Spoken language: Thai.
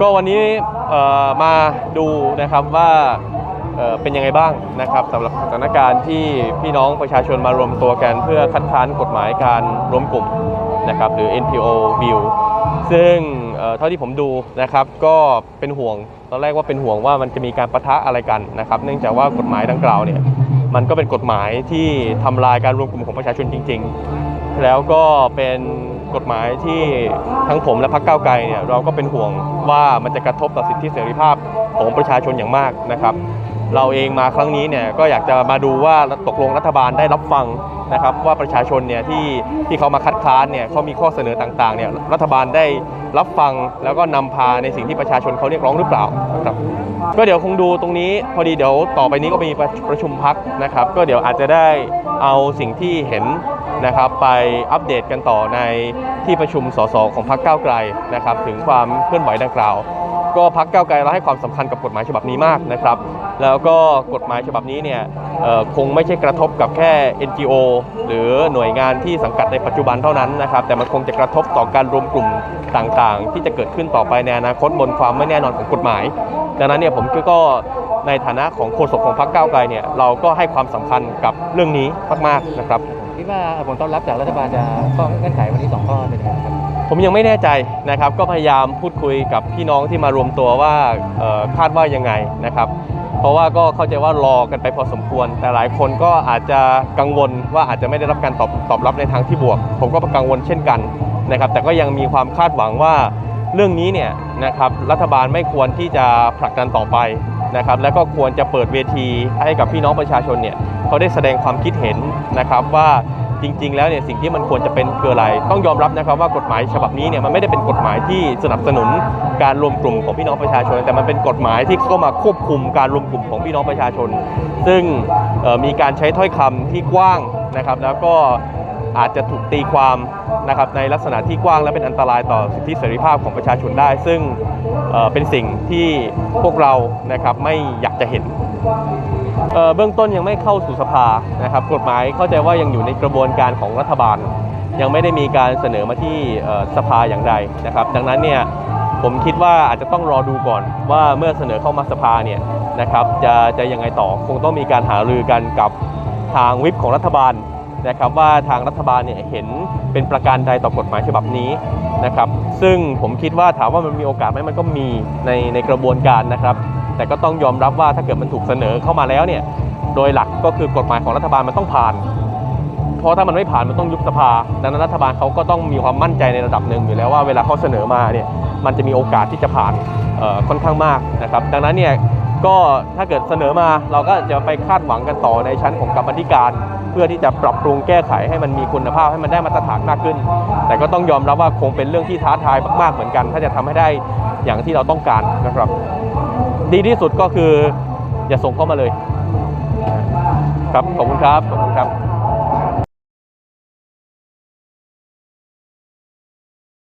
ก็วันนี้มาดูนะครับว่าเป็นยังไงบ้างนะครับสำหรับสถานการณ์ที่พี่น้องประชาชนมารวมตัวกัน เพื่อคัดค้านกฎหมายการรวมกลุ่มนะครับหรือ NPO Bill ซึ่งเท่าที่ผมดูนะครับก็เป็นห่วงตอนแรกว่าเป็นห่วงว่ามันจะมีการประทะอะไรกันนะครับ เนื่องจากว่ากฎหมายดังกล่าวเนี่ยมันก็เป็นกฎหมายที่ทำลายการรวมกลุ่มของประชาชนจริง ๆ แล้วก็เป็น กฎหมายที่ทั้งผมและพรรคก้าวไกลเนี่ยเราก็เป็นห่วงว่ามันจะกระทบต่อสิทธิเสรีภาพของประชาชนอย่างมากนะครับเราเองมาครั้งนี้เนี่ยก็อยากจะมาดูว่าตกลงรัฐบาลได้รับฟังนะครับว่าประชาชนเนี่ยที่ที่เขามาคัดค้านเนี่ยเขามีข้อเสนอต่างๆเนี่ยรัฐบาลได้รับฟังแล้วก็นำพาในสิ่งที่ประชาชนเขาเรียกร้องหรือเปล่านะครับก็เดี๋ยวคงดูตรงนี้พอดีเดี๋ยวต่อไปนี้ก็มีปประชุมพักนะครับ ก็เดี๋ยวอาจจะได้เอาสิ่งที่เห็น นะครับ ไปอัปเดตกันต่อในที่ประชุมสสของพรรคก้าวไกลนะครับ ถึงความเคลื่อนไหวดังกล่าว ก็พักก้าวไกลเราให้ความสำคัญกับกฎหมายฉบับนี้มากนะครับ แล้วก็กฎหมายฉบับนี้เนี่ยคงไม่ใช่กระทบกับแค่ NGO หรือหน่วยงานที่สังกัดในปัจจุบันเท่านั้นนะครับ แต่มันคงจะกระทบต่อการรวมกลุ่มต่างๆ ที่จะเกิดขึ้นต่อไปในอนาคตบนความไม่แน่นอนของกฎหมาย ดังนั้นเนี่ยผมก็ ในฐานะของโฆษกของพรรคก้าวไกลเนี่ยเราก็ให้ความสำคัญกับเรื่องนี้มากๆนะครับคิดว่าผลตอบรับจากรัฐบาลจะข้อเงื่อนไขวันนี้สองข้อเป็นยังไงครับผมยังไม่แน่ใจนะครับ ก็พยายามพูดคุยกับพี่น้องที่มารวมตัวว่าเอ่อคาดว่ายังไงนะครับ เพราะว่าก็เข้าใจว่ารอกันไปพอสมควร แต่หลายคนก็อาจจะกังวลว่าอาจจะไม่ได้รับการตอบตอบรับในทางที่บวก ผมก็กังวลเช่นกันนะครับ แต่ก็ยังมีความคาดหวังว่าเรื่องนี้เนี่ยนะครับรัฐบาลไม่ควรที่จะผลักดันต่อไป นะครับแล้วก็ควรจะเปิดเวทีให้กับพี่น้องประชาชนเนี่ยเขาได้แสดงความคิดเห็นนะครับว่าจริง ๆ แล้วเนี่ยสิ่งที่มันควรจะเป็นคืออะไร ต้องยอมรับนะครับว่ากฎหมายฉบับนี้เนี่ยมันไม่ได้เป็นกฎหมายที่สนับสนุนการรวมกลุ่มของพี่น้องประชาชน แต่มันเป็นกฎหมายที่เข้ามาควบคุมการรวมกลุ่มของพี่น้องประชาชน ซึ่งมีการใช้ถ้อยคำที่กว้างนะครับแล้วก็ อาจจะถูกตีความนะครับในลักษณะที่กว้างและเป็นอันตรายต่อสิทธิเสรีภาพของประชาชนได้ ซึ่งเเป็นสิ่งที่พวกเรานะครับไม่อยากจะเห็นเเบื้องต้นยังไม่เข้าสู่สภานะครับกฎหมายเข้าใจว่ายังอยู่ในกระบวนการของรัฐบาล ยังไม่ได้มีการเสนอมาที่สภาอย่างใดนะครับ ดังนั้นเนี่ยผมคิดว่าอาจจะต้องรอดูก่อนว่าเมื่อเสนอเข้ามาสภาเนี่ยนะครับจะจะยังไงต่อคงต้องมีการหารือกันกับทางวิปของรัฐบาล นะครับว่าทางรัฐบาลเนี่ยเห็นเป็นประการใดต่อกฎหมายฉบับนี้นะครับ ซึ่งผมคิดว่าถามว่ามันมีโอกาสไหมมันก็มีในในกระบวนการนะครับ แต่ก็ต้องยอมรับว่าถ้าเกิดมันถูกเสนอเข้ามาแล้วเนี่ยโดยหลักก็คือกฎหมายของรัฐบาลมันต้องผ่าน เพราะถ้ามันไม่ผ่านมันต้องยุบสภา ดังนั้นรัฐบาลเขาก็ต้องมีความมั่นใจในระดับหนึ่งอยู่แล้วว่าเวลาเขาเสนอมาเนี่ยมันจะมีโอกาสที่จะผ่านค่อนข้างมากนะครับ ดังนั้นเนี่ยก็ถ้าเกิดเสนอมาเราก็จะไปคาดหวังกันต่อในชั้นของกรรมธิการ เพื่อที่จะปรับปรุงแก้ไขให้มันมีคุณภาพให้มันได้มาตรฐานมากขึ้น แต่ก็ต้องยอมรับว่าคงเป็นเรื่องที่ท้าทายมากๆเหมือนกัน ถ้าจะทำให้ได้อย่างที่เราต้องการนะครับ ดีที่สุดก็คืออย่าส่งเข้ามาเลย ครับขอบคุณครับขอบคุณครับ